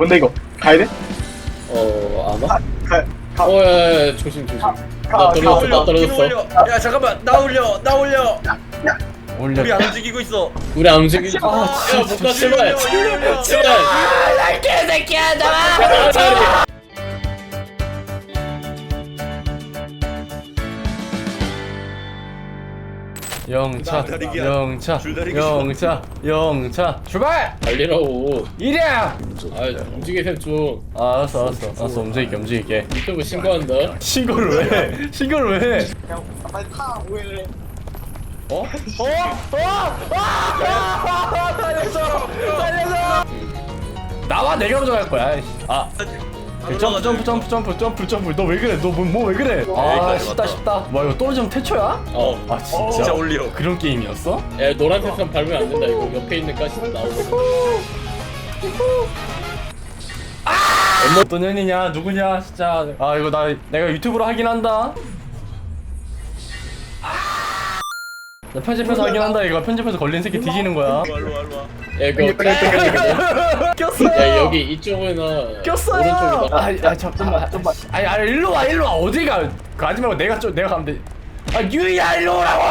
뭔데 이거? 가야 돼? 어 아마? 가, 가, 어 야, 야, 조심 조심 가, 나 가, 떨어졌어 가. 나 뒤로 떨어졌어 올려. 야 잠깐만 나 올려 나 올려. 올려 우리 안 움직이고 있어. 우리 안 움직이지 아, 야못가 제발 올려, 올려, 올려. 제발 아, 개새끼야 나 영차 줄다리기야. 영차 줄다리기 영차 영차 출발 달리라고 이리야 아 움직이세요 좀 아, 알았어 알았어 알았어 움직일게 움직일게 유튜브 신고한다 신고를 왜 해? 신고를 왜 해? 야, 빨리 타. 왜? 어? 어? 어? 아! 살려줘! 살려줘! 나와 내가 먼저 갈 거야. 아이씨. 아, 안 점프 올라가죠, 점프 점프 점프 점프 점프. 너 왜 그래? 너뭐왜 그래? 아, 여기까지 쉽다 왔다. 쉽다. 뭐 이거 떨어지면 태초야? 어 아 진짜? 진짜 올려. 그런 게임이었어? 야 노란색 선 밟으면 안 된다 이거 옆에 있는 가시 나오거든 어떤 년이냐? 누구냐? 진짜. 아 이거 나 내가 유튜브로 하긴 한다. 나 편집해서 하긴 한다 이거 편집해서 걸린 새끼 뒤지는 거야. 알로 알로 와. 야 이거 꼈어요. 야 여기 이쪽이나 꼈어요. 오른쪽이다 아, 아 잠깐만. 좀만. 아니, 아니 일로 와, 일로 와. 어디가? 가지 말고 내가 좀 내가 가면 돼. 아, 유이야 일로 오라고.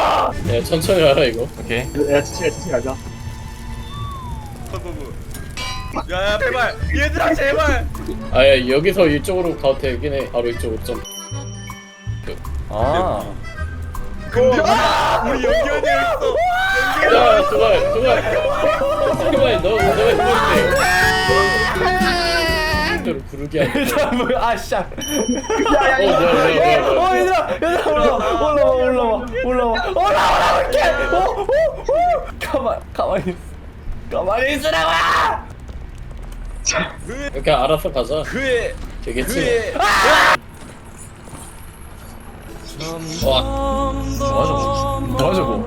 야 천천히 와라 이거 오케이. 야, 지치가, 지치가 가자. 야야 제발 얘들아 제발. 아야 여기서 이쪽으로 가도 되긴 해 바로 이쪽으로 좀 아. 근데 우리 연결되어 있어. 야, 도발, 도발. 제발, 너, 너가 누군데? 대로 부르게 하네. 일단 뭐야? 아, 씨. 어, 어, 뭐야, 뭐야, 뭐야, 뭐야. 얘들아, 얘들아 올라와, 올라와, 올라와, 올라와, 올라와, 이렇게. 오, 오, 오. 가만, 가만히, 있어. 가만히 있으라고. 이렇게 알아서 가자. 그의 되겠지. 그의 와, 뭐야 저거? 뭐야 저거?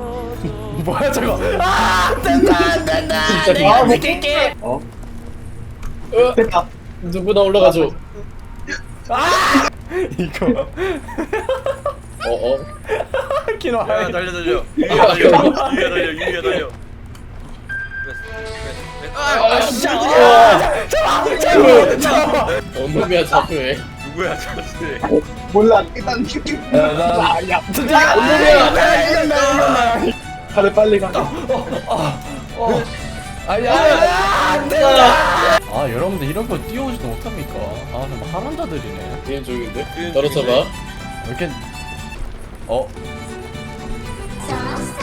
뭐야 저거? 아, 된다, 안 된다. 진짜 내가 뭐- 지킬게. 어? 어, 됐다. 누구나 올라가줘. 이거 어, 어. 키노 야 하이. 달려 달려. 유리야 달려. 유리야 달려. 달려. 아, 아, 진짜. 잡아, 잡아, 잡아. 어놈이야, 자꾸해. 누구야 저지? 몰라. 일단. 야, 나- 아, 야. 드디어 어놈이야. 이겼다, 이겼다, 이겼다. 다들 빨리 가. 어. 아야, 안 된다. 아, 여러분들 이런 거 띄워오지도 못합니까? 아, 정말 하남자들이네. 뒤엔 쪽인데? 떨어져봐. 왜 이렇게 어?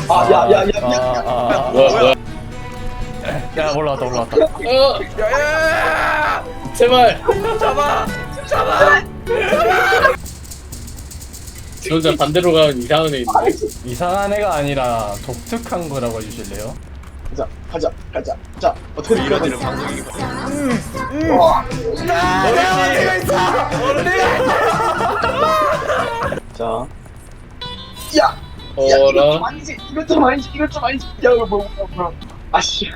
아, 야, 야, 야, 야. 아, 아, 뭐야, 뭐야. 아. 야, 올라왔다, 올라왔다. 어, 야야! 제발. 잡아! 혼자 반대로 가면 이상한 애 있네. 이상한 애가 아니라 독특한 거라고 해주실래요? 가자, 가자, 가자. 자, 어떻게 이런 이런 일은 방송이니까. 자. 야, 야, 어라. 좀 아니지. 이거 좀 아니지. 이거 좀 아니지. 야, 뭐, 뭐, 뭐. 아씨.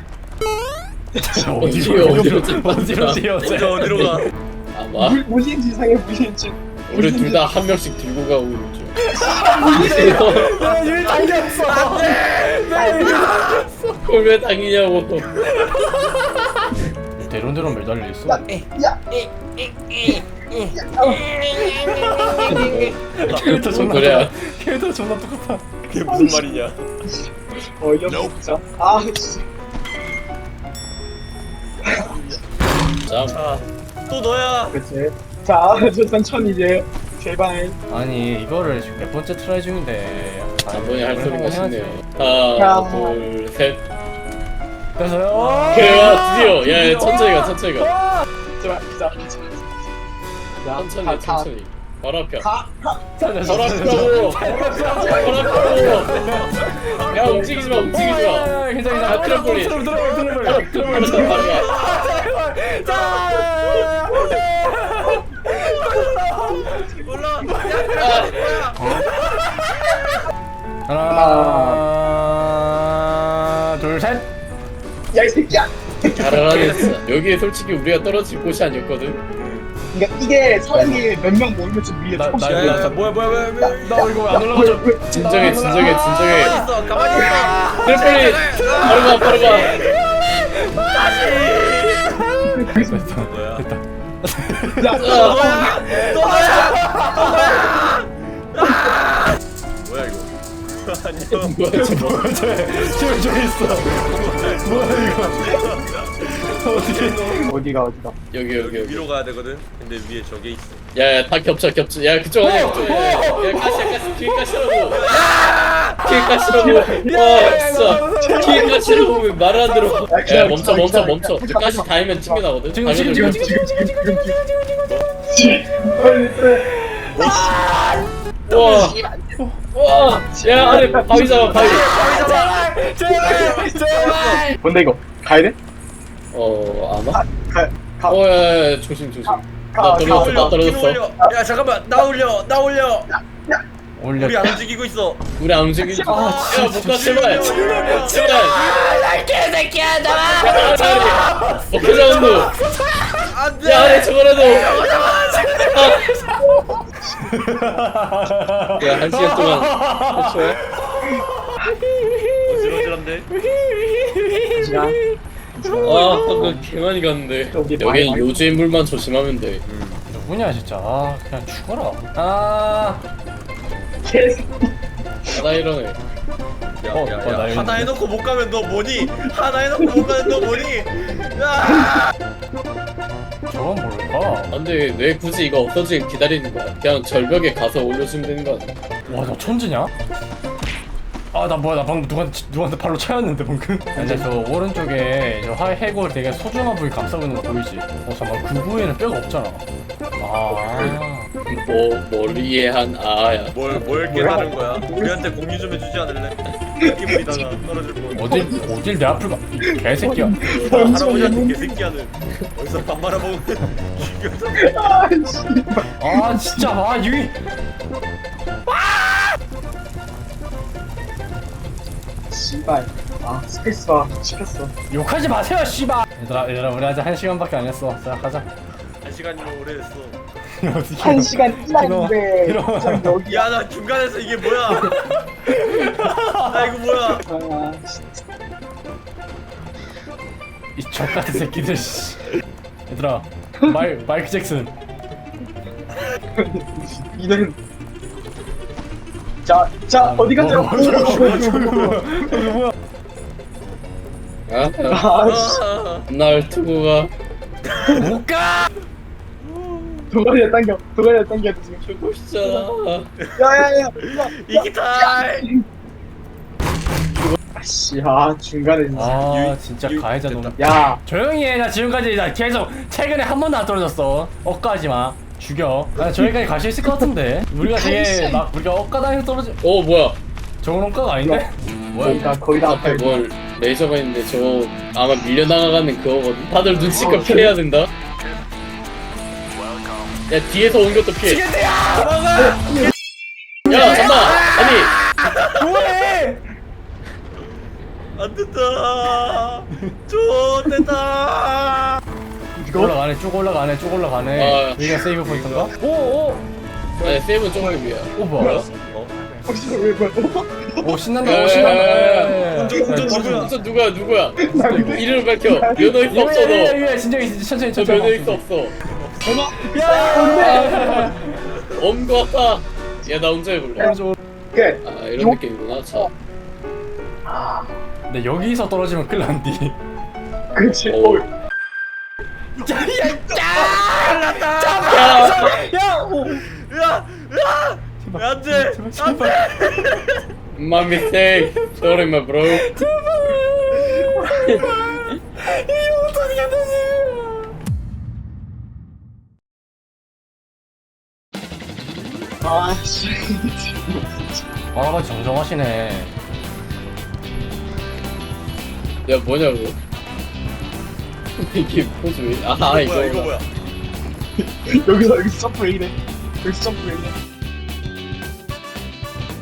어디로, 어디로 좀 어디로? 먼저 어디로 가? 아 마. 물, 물리인지 이상해, 물리인지. 우리 둘 다 한 명씩 들고 가고 있죠. 일 당겼어. 그걸 왜 당기냐고. 대론대론 매달려 있어. 야, 야. 캐릭터 뭔 존나. 똑같아. 캐릭터 존나 똑같아. 그게 무슨 말이냐? 어이없어, 진짜. 아, 씨. 자, 자, 또 너야. 그치. 자, 저 천천히 이제. 제발. 아니 이거를 지금 몇 번째 트라이 중인데. 단번에 할 소리가. 쉽네요. 하나, 둘, 셋. 그래서요. 그래요, 드디어. 야, 야, 천천히 가, 천천히 가. 제발, 자, 자. 야, 천천히, 가. 천천히. 바로 앞이야. 가. 바로 앞이라고. 바로 앞이라고. 야, 움직이지 마, 움직이지 마. 괜찮아 괜찮아. 아, 트램폴린. 트램 트램 트램 바로, 트램 바로, 트램 바로 가. 올라. 야, 하나 둘 셋. 야, 이 새끼야. 잘하겠어. 여기에 솔직히 우리가 떨어질 곳이 아니었거든. 그러니까 이게 사람이 몇 명 모이면 좀 위에 나- 조금씩 나 야, 이거 야, 야, 뭐야, 뭐야, 뭐야, 뭐야. 나 이거 왜안 올라가죠? 진정해, 진정해, 진정해. 가만히 있어, 가만히 있어. 트래플린! 바로 가, 바로 가. 됐다 됐다 너야. 됐다 야, 또 너야. 또 너야. 안녕. 뭐야 저 뭐야 쟤 지금 저기 있어 뭐야 이거 어떻게 어디가 어디가? 여기 여기 여기 위로 가야 되거든. 근데 위에 저게 있어. 야야 다 겹쳐 겹쳐 야 그쪽 아니야 그쪽 야 가시야 가시 뒤에 가시라고 뒤에 가시라고 와 진짜 뒤에 가시라고 왜 말을 안 들어 야 멈춰 멈춰. 멈춰 저 가시 닿으면 튕겨나거든 지금, 지금, 닿으면 지금, 튕겨. 지금 지금 지금 지금 와, 야 아래 바위 잡아 바위. 제발 제발 제발 뭔데 이거? 가야 돼? 어 아마? 가, 가, 어, 야, 야, 조심 조심. 가, 나 가, 떨어졌어, 가. 나 떨어졌어. 야 잠깐만 나 올려. 나 올려. 올려 우리 안 움직이고 있어. 우리 안 움직이. 야, 아, 못 가, 제발. 제발. 아, 개새끼야 야, 어깨 잡은도. 안돼. 야, 저거라도. 야, 한 시간 동안. 해초해. 어지러지런데. 시간. 아, 방금 개 많이 갔는데. 여기 요주의 물만 조심하면 돼. 누구냐 진짜 아 그냥 죽어라 아 계속 나 이러네. 어, 어, 나 야야야. 여기 하나 있는데. 해놓고 못 가면 너 뭐니? 하나 해놓고 못 가면 너 뭐니? 야. 저건 뭘까 안 돼, 아, 왜 굳이 이거 없어지길 기다리는 거야? 그냥 절벽에 가서 올려주면 되는 거 아니야? 와너 천재냐? 아 나 뭐야 나 방금 누구한테 누구한테 발로 차였는데 방금 근데 저 오른쪽에 저 화- 해골 되게 소중한 부위 감싸고 있는 거 보이지? 어 잠깐 그 부위에는 뼈가 없잖아 아 뭐, 뭘 이해한 아야. 뭘 뭘 깨달은 거야? 우리한테 공유 좀 해주지 않을래? 끼 부리다가 떨어질 뻔. 어딜 어딜 내 앞을 가이 개새끼야 할아버지한테 개새끼하는 어디서 밥 죽여서 아, 씨. 아 진짜 아 유이 씨발. 아, 스페이스바 시켰어. 욕하지 마세요 씨발 얘들아 얘들아 우리 아직 한 시간밖에 안 했어 자 가자 한 시간이면 오래됐어. 어떻게 한 시간 일하는데 이러- 참 여기야. 야 나 중간에서 이게 뭐야? 나 이거 뭐야? 아, 이 족같은 새끼들 씨 얘들아 마이, 마이크 잭슨 이는 자, 자 어디 가자. 어, 아, 아, 씨. 아, 날 두고 가. 못가 도가리에 당겨. 도가리에 당겨 지금. 죽고 싶잖아. 야야야. 이기탈. 아씨, 아 중간에 진짜. 아 유- 진짜 유- 가해자 놈 됐다. 야, 조용히 해나 지금까지 나 계속 최근에 한 번도 안 떨어졌어 억까지 마 죽여 나 저기까지 갈 수 있을 것 같은데 우리가 되게 막 우리가 억까당해서 떨어지 어, 뭐야? 저건 억까가 아닌데? 뭐야 거의 다 거의 다 앞에 앞에 뭘 레이저가 있는데 저거 아마 밀려나가는 그거거든. 다들 눈치껏 어, 피해야 된다. 야, 뒤에서 온 것도 피해. 도망가. 야, 잠깐! 아니, 뭐해 안 된다. 좋됐다. 올라가네 쭉 올라가네 쭉 올라가네 아. 여기가 세이브 포인트인가? 오오 아니, 세이브는 조금 위야. 오 뭐야 어? 혹시 왜 뭐야? 오 신난다 야, 오 신난다. 예, 예. 운전, 운전 야, 누구야? 무슨 누구야, 이름을 밝혀. 면허 있어, 없어, 예, 너. 예, 예, 진정해 천천히 저 천천히 면허 있어, 없어. 야 엄거 같다. 야, 나 운전해볼래. 그래. 아, 이런 느낌이구나, 차. 근데 여기서 떨어지면 큰일 난디 그렇지. 오. 어. 야, 야. 안돼. 제발 My mistake. Sorry, my bro. 아, 씨. 아 정정하시네 야, 뭐냐고. 이게 포즈 왜? 아, 뭐야 이거. 이거 뭐야? 여기서 여기서 점프 왜 이래? 여기서 점프 왜 이래?